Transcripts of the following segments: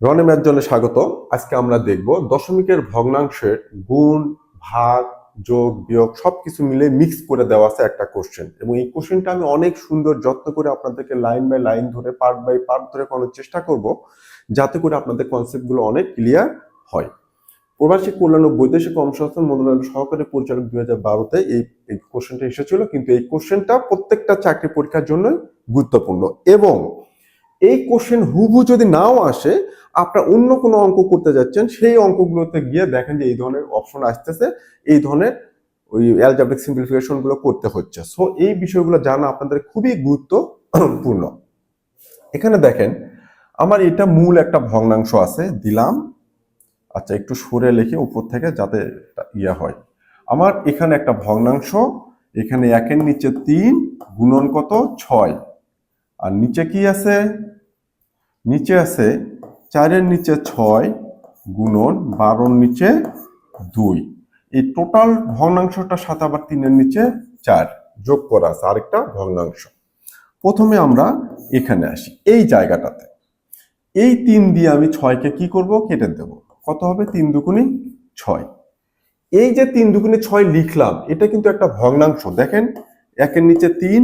রনে math জলে স্বাগত। আজকে আমরা দেখব দশমিকের ভগ্নাংশের গুণ, ভাগ, যোগ, বিয়োগ সবকিছু মিলে মিক্স করে দেওয়া আছে একটা কোশ্চেন এবং এই কোশ্চেনটা আমি অনেক সুন্দর যত্ন করে আপনাদেরকে লাইন বাই লাইন ধরে পার্ট বাই পার্ট ধরে করার চেষ্টা করব, যাতে করে আপনাদের কনসেপ্টগুলো অনেক ক্লিয়ার হয়। প্রবাসী কল্যাণ ও বৈদেশিক কর্মসংস্থান মন্ত্রণালয়ের সহকারী পরিচালক দুই হাজার বারোতে এই এই কোশ্চেনটা এসেছিল, কিন্তু এই কোশ্চেনটা প্রত্যেকটা চাকরি পরীক্ষার জন্য গুরুত্বপূর্ণ। এবং এই কোশ্চেন হুবু যদি নাও আসে আপনার অন্য কোনো অঙ্ক করতে যাচ্ছেন, সেই অঙ্কগুলোতে গিয়ে দেখেন যে এই ধরনের অপশন আসতেছে, এই ধরনের ওই অ্যালজাব্রিক সিম্পলিফিকেশনগুলো করতে হচ্ছে। সো এই বিষয়গুলো জানা আপনাদের খুবই গুরুত্বপূর্ণ। এখানে দেখেন, আমার এটা মূল একটা ভগ্নাংশ আছে, দিলাম। আচ্ছা একটু সরে লিখে উপর থেকে যাতে ইয়ে হয়। আমার এখানে একটা ভগ্নাংশ, এখানে একের নিচে তিন, গুণন কত? ছয়। আর নিচে কি আছে? নিচে আছে চারের নিচে ছয় গুণন বারোর নিচে দুই। এই টোটাল ভগ্নাংশটার সাথে আবার তিনের নিচে চার। যোগ করা আছে আরেকটা ভগ্নাংশ। প্রথমে আমরা এখানে আসি, এই জায়গাটাতে। এই তিন দিয়ে আমি ছয়কে কি করব? কেটে দেব। কত হবে? তিন দুগুণি ছয়। এই যে তিন দুগুণে ছয় লিখলাম, এটা কিন্তু একটা ভগ্নাংশ। দেখেন, একের নিচে তিন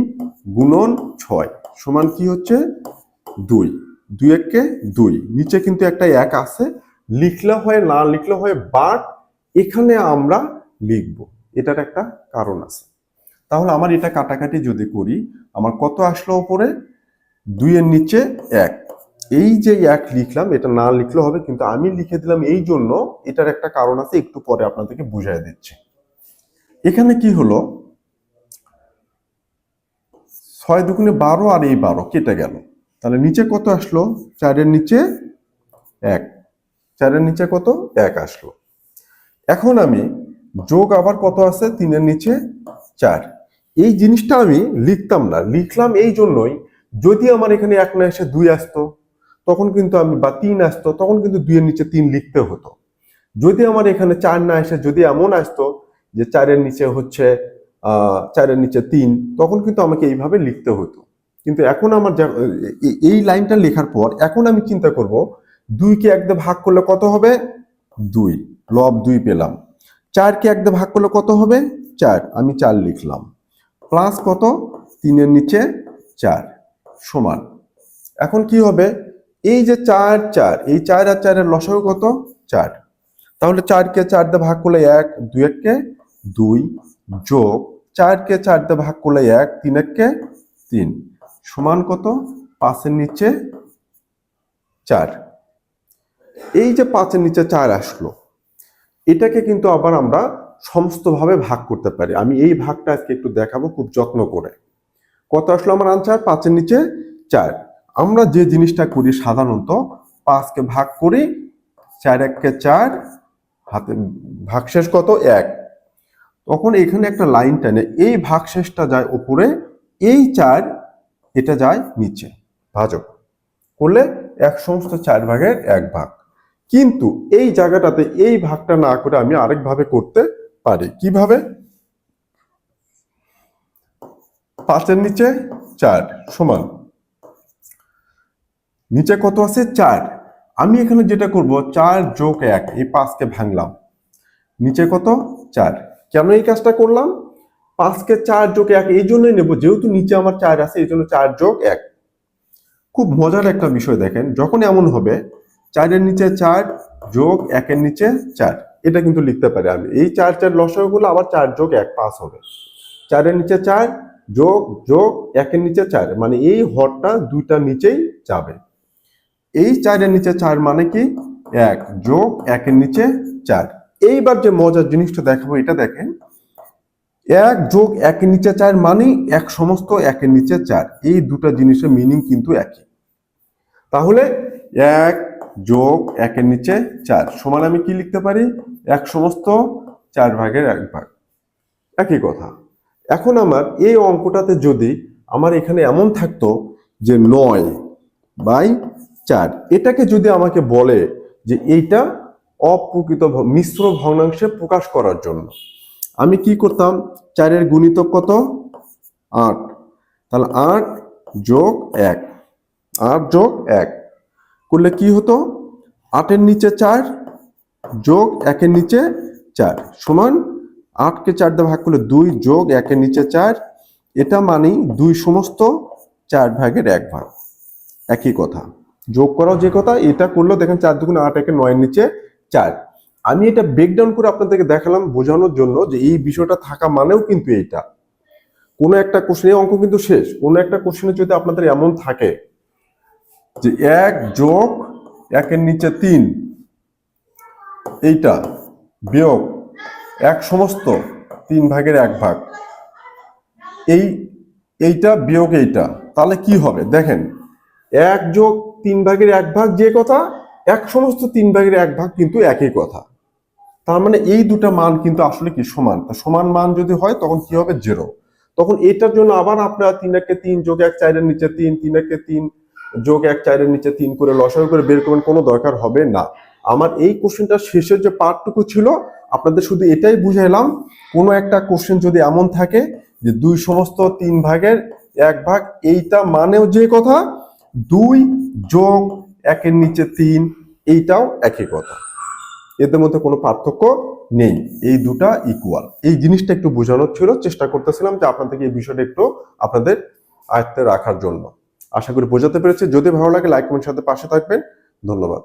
গুণন ছয় সমান কি হচ্ছে? দুই। দুই এককে দুই। নিচে কিন্তু একটা এক আছে। লিখলে হয়, না লিখলে হয় বাট এখানে আমরা লিখব। এটার একটা কারণ আছে। তাহলে আমার এটা কাটাকাটি যদি করি, আমার কত আসলো উপরে? দুইয়ের নিচে এক। এই যে এক লিখলাম, এটা না লিখলে হবে, কিন্তু আমি লিখে দিলাম এই জন্য এটার একটা কারণ আছে, একটু পরে আপনাদেরকে বুঝাই দিচ্ছি। এখানে কি হলো? ছয় দুগুণে বারো আর এই বারো কেটে গেল। তাহলে নিচে কত আসলো? চারের নিচে এক। চারের নিচে কত? এক আসলো। এখন আমি যোগ আবার কত আছে? তিনের নিচে চার। এই জিনিসটা আমি লিখতাম না। লিখলাম এই জন্যই যদি আমার এখানে এক না এসে দুই আসতো, তখন কিন্তু আমি বা তিন আসতো, তখন কিন্তু দুইয়ের নিচে তিন লিখতে হতো। যদি আমার এখানে চার না এসে যদি এমন আসতো যে চারের নিচে হচ্ছে চারের নিচে তিন, তখন কিন্তু আমাকে এইভাবে লিখতে হতো। কিন্তু এখন আমার এই লাইনটা লেখার পর এখন আমি চিন্তা করব দুইকে এক দিয়ে ভাগ করলে কত হবে? দুই। লব দুই পেলাম। চারকে এক দিয়ে ভাগ করলে কত হবে? চার। আমি চার লিখলাম। প্লাস কত? তিনের নিচে চার। সমান। এখন কি হবে? এই যে চার চার, এই চার আর চারের লসাগু কত? চার। তাহলে চারকে চার দিয়ে ভাগ করলে এক, দুই এককে দুই যোগ চারকে চার দিয়ে ভাগ করলে এক, তিন এককে তিন। সমান কত? পাঁচের নিচে চার। এই যে পাঁচের নিচে চার আসলো, এটাকে কিন্তু আবার আমরা সমস্তভাবে ভাগ করতে পারি। আমি এই ভাগটা আজকে একটু দেখাবো খুব যত্ন করে। কত আসলো আমার আনসার পাঁচের নিচে চার। আমরা যে জিনিসটা করি সাধারণত, পাঁচকে ভাগ করি, চার এককে চার, হাতে ভাগশেষ কত? এক। তখন এখানে একটা লাইন টানে, এই ভাগশেষটা যায় উপরে এই চার এটা যায় নিচে, ভাজক। করলে এক সমস্ত চার ভাগের এক ভাগ। কিন্তু এই জায়গাটাতে এই ভাগটা না করে আমি আরেকভাবে করতে পারি। কীভাবে? পাঁচের নিচে চার সমান। নিচে কত আছে? চার। আমি এখানে যেটা করব, চার যোগ এক, এই পাঁচকে ভাঙলাম। নিচে কত? চার। কেন এই কাজটা করলাম? পাঁচকে চার যোগ এক, এই জন্যই নেব, যেহেতু নিচে আমার চার আছে, এই জন্য চার যোগ এক। খুব মজার একটা বিষয় দেখেন, যখন এমন হবে, চারের নিচে চার যোগ একের নিচে চার। এটা কিন্তু লিখতে পারি আমি। এই চার চার লসাগুলো আবার চার যোগ এক পাঁচ হবে। চারের নিচে চার যোগ যোগ একের নিচে চার মানে এই হরটা দুইটা নিচেই যাবে। এই চারের নিচে চার মানে কি? এক, যোগ একের নিচে চার। এইবার যে মজার জিনিসটা দেখাবো, এটা দেখেন এক যোগ একের নিচে চার মানে এক সমস্ত একের নিচে চার। এই দুটো জিনিসের মিনিং কিন্তু একই। তাহলে এক যোগ একের নিচে চার সমান আমি কি লিখতে পারি? এক সমস্ত চার ভাগের এক ভাগ। একই কথা। এখন আমার এই অঙ্কটাতে যদি আমার এখানে এমন থাকতো যে নয় বাই চার, এটাকে যদি আমাকে বলে যে এইটা অপ্রকৃত মিশ্র ভগ্নাংশে প্রকাশ করার জন্য আমি কি করতাম? চারের গুণিতক কত? আট। তাহলে আট যোগ এক। আট যোগ এক। করলে কি হতো? আটের নিচে চার যোগ একের নিচে চার। সমান আটকে চার দিয়ে ভাগ করলে দুই যোগ একের নিচে চার। এটা মানেই দুই সমস্ত চার ভাগের এক ভাগ। একই কথা। যোগ করাও যে কথা, এটা করলেও দেখেন চার দুগুণ আট একে নয়ের নিচে চার। আমি এটা ব্রেকডাউন করে আপনাদেরকে দেখালাম বোঝানোর জন্য যে এই বিষয়টা থাকা মানেও কিন্তু এইটা। কোনো একটা কোশ্চেনে অঙ্ক কিন্তু শেষ। কোনো একটা কোশ্চেনে যদি আপনাদের এমন থাকে যে এক যোগ একের নিচে তিন, এইটা বিয়োগ এক সমস্ত, তিন ভাগের এক ভাগ, এই, এইটা বিয়োগ এইটা, তাহলে কি হবে? দেখেন, এক যোগ তিন ভাগের এক ভাগ যে কথা, এক সমস্ত তিন ভাগের এক ভাগ কিন্তু একই কথা। তার মানে এই দুটা মান কিন্তু আসলে কি সমান? তা সমান মান যদি হয়, তখন কি হবে? জিরো তখন এটার জন্য আবার আপনারা তিন একে তিন যোগ এক চারের নিচে তিন তিন একে তিন যোগ এক চারের নিচে তিন করে লসাগু করে বের করবেন, কোনো দরকার হবে না। আমার এই কোশ্চেনটা শেষের যে পার্টটুকু ছিল, আপনাদের শুধু এটাই বুঝাইলাম কোনো একটা কোশ্চেন যদি এমন থাকে যে দুই সমস্ত তিন ভাগের এক ভাগ, এইটা মানেও যে কথা, দুই যোগ একের নিচে তিন, এইটাও একই কথা। এদের মধ্যে কোনো পার্থক্য নেই। এই দুটা ইকুয়াল এই জিনিসটা একটু বোঝানোর ছিল, চেষ্টা করতেছিলাম যে আপনাদেরকে এই বিষয়টা একটু আপনাদের আয়ত্তে রাখার জন্য। আশা করি বোঝাতে পেরেছি। যদি ভালো লাগে লাইক কমেন্ট সাথে পাশে থাকবেন। ধন্যবাদ।